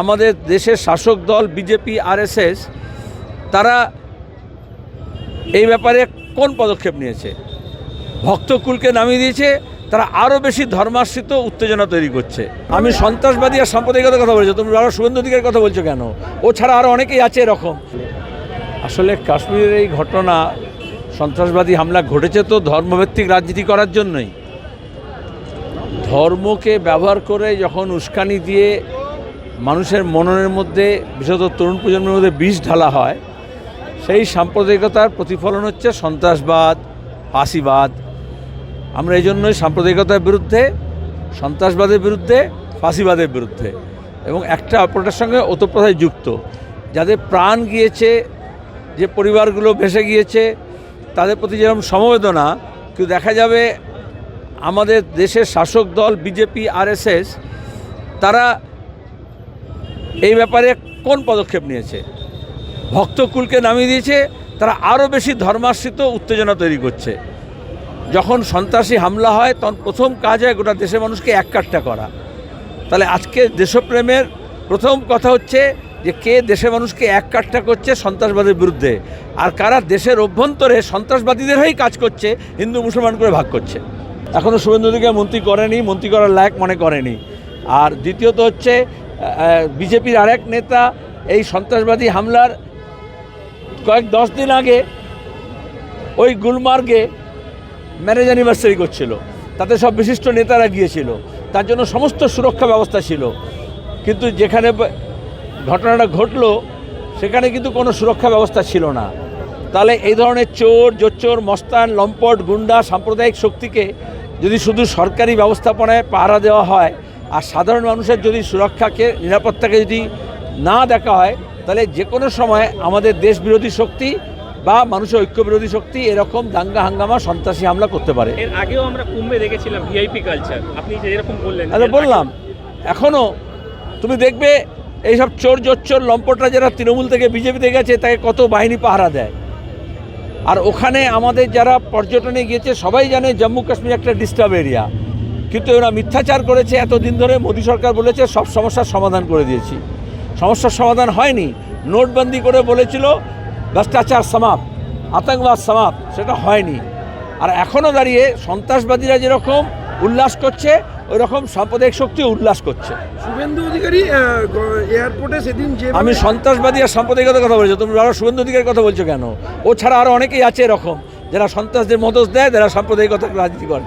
আমাদের দেশের শাসক দল, বিজেপি, আরএসএস, তারা এই ব্যাপারে কোন পদক্ষেপ নিয়েছে? ভক্তকুলকে নামিয়ে দিয়েছে, তারা আরও বেশি ধর্মাশ্রিত উত্তেজনা তৈরি করছে। আমি সন্ত্রাসবাদী আর সাম্প্রদায়িকতার কথা বলছো, তুমি আরও শুভেন্দু অধিকারের কথা বলছো কেন? ও ছাড়া আরও অনেকেই আছে এরকম। আসলে কাশ্মীরের এই ঘটনা, সন্ত্রাসবাদী হামলা ঘটেছে তো ধর্মভিত্তিক রাজনীতি করার জন্যই। ধর্মকে ব্যবহার করে যখন উস্কানি দিয়ে মানুষের মননের মধ্যে, বিশেষত তরুণ প্রজন্মের মধ্যে বিষ ঢালা হয়। সেই সাম্প্রদায়িকতার প্রতিফলন হচ্ছে সন্ত্রাসবাদ, ফাঁসিবাদ। আমরা এই জন্যই সাম্প্রদায়িকতার বিরুদ্ধে, সন্ত্রাসবাদের বিরুদ্ধে, ফাঁসিবাদের বিরুদ্ধে এবং একটা অপরটার সঙ্গে ওতপ্রোতভাবে যুক্ত। যাদের প্রাণ গিয়েছে, যে পরিবারগুলো ভেসে গিয়েছে, তাদের প্রতি যেরকম সমবেদনা, কিন্তু দেখা যাবে আমাদের দেশের শাসক দল, বিজেপি, আরএসএস, তারা এই ব্যাপারে কোন পদক্ষেপ নিয়েছে? ভক্তকুলকে নামিয়ে দিয়েছে, তারা আরও বেশি ধর্মাশ্রিত উত্তেজনা তৈরি করছে। যখন সন্ত্রাসী হামলা হয়, তখন প্রথম কাজ হয় গোটা দেশের মানুষকে এক কাট্টা করা। তাহলে আজকে দেশপ্রেমের প্রথম কথা হচ্ছে যে কে দেশের মানুষকে এক কাট্টা করছে সন্ত্রাসবাদের বিরুদ্ধে, আর কারা দেশের অভ্যন্তরে সন্ত্রাসবাদীদের হয়েই কাজ করছে, হিন্দু, মুসলমান করে ভাগ করছে। এখনও শুভেন্দু মন্ত্রী করেনি, মন্ত্রী করার লায়ক মনে করেনি। আর দ্বিতীয়ত হচ্ছে বিজেপির আরেক নেতা এই সন্ত্রাসবাদী হামলার কয়েক দশ দিন আগে ওই গুলমার্গে ম্যারেজ অ্যানিভার্সারি করছিল। তাতে সব বিশিষ্ট নেতারা গিয়েছিল। তার জন্য সমস্ত সুরক্ষা ব্যবস্থা ছিল। কিন্তু যেখানে ঘটনাটা ঘটলো, সেখানে কিন্তু কোনো সুরক্ষা ব্যবস্থা ছিল না। তাহলে এই ধরনের চোর, জোচ্চোর, মস্তান, লম্পট, গুন্ডা, সাম্প্রদায়িক শক্তিকে যদি শুধু সরকারি ব্যবস্থাপনায় পাহারা দেওয়া হয় আর সাধারণ মানুষের যদি সুরক্ষাকে নিরাপত্তাকে যদি না দেখা হয় তাহলে যে কোনো সময় আমাদের দেশ বিরোধী শক্তি বা মানুষের ঐক্য বিরোধী শক্তি এরকম দাঙ্গা হাঙ্গামা সন্ত্রাসী হামলা করতে পারে। এর আগেও আমরা কুম্ভে দেখেছিলাম ভিআইপি কালচার। আপনি যে এরকম বললেন আচ্ছা বললাম। এখনও তুমি দেখবে এইসব চোর জোচ্চোর লম্পটরা যারা তৃণমূল থেকে বিজেপিতে গেছে তাকে কত বাহিনী পাহারা দেয়। আর ওখানে আমাদের যারা পর্যটনে গিয়েছে সবাই জানে জম্মু কাশ্মীর একটা ডিস্টার্ব এরিয়া কিন্তু ওরা মিথ্যাচার করেছে এতদিন ধরে মোদী সরকার বলেছে সব সমস্যার সমাধান করে দিয়েছি। সমস্যার সমাধান হয়নি। নোটবন্দি করে বলেছিল ভ্রষ্টাচার সমাপ আতঙ্কবাদ সমাপ সেটা হয়নি। আর এখনও দাঁড়িয়ে সন্ত্রাসবাদীরা যেরকম উল্লাস করছে ওই রকম সাম্প্রদায়িক শক্তি উল্লাস করছে। শুভেন্দু অধিকারী এয়ারপোর্টে সেদিন যে আমি সন্ত্রাসবাদী আর সাম্প্রদায়িকতার কথা বলছো। তুমি আরও শুভেন্দু অধিকারের কথা বলছো কেন? ও ছাড়া আরও অনেকেই আছে এরকম যারা সন্ত্রাসদের মদত দেয় যারা সাম্প্রদায়িকতার রাজনীতি করে।